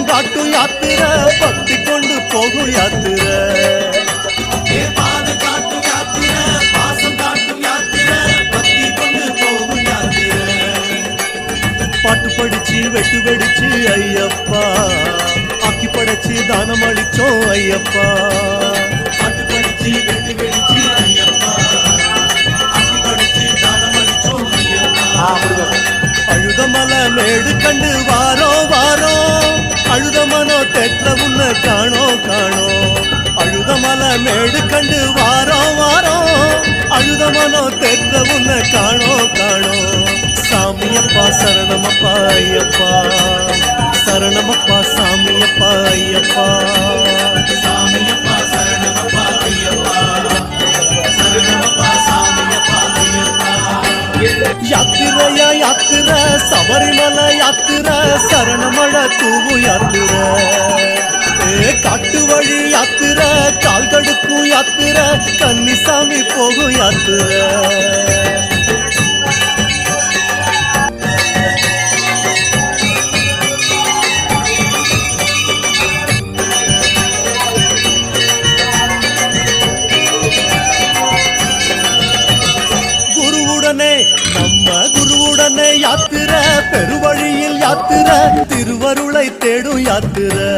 பாத காட்டும் யாத்திர பக்தி கொண்டு போகும் யாத்திர. பாட்டு படிச்சு வெட்டு வெடிச்சு ஐயப்பா. ஆக்கி படைச்சு தானம் அளிச்சோம் ஐயப்பா. பாட்டு படிச்சு வெட்டி வெடிச்சு ஐயப்பா. ஐயப்பா. அழுதமலை மேடு கண்டு மேடு கண்டு வாரோ வாரோ அழுத மனோ தெற்ற உன்னை காணோ காணோ. சாமியப்பா சரணமப்பா ஐயப்பா. சரணமப்பா சாமியப்பா ஐயப்பா. சாமியப்பா சரணமப்பா ஐயப்பா. சரணமப்பா சாமியப்பா ஐயப்பா. யாத்திரையா யாத்திர சபரிமலை யாத்திர சரணமழ தூவு யாத்திர. யாத்திர கன்னிசாமி போகும் யாத்திர. குருவுடனே நம்ம குருவுடனே யாத்திர பெருவழியில் யாத்திர திருவருளை தேடும் யாத்திரை.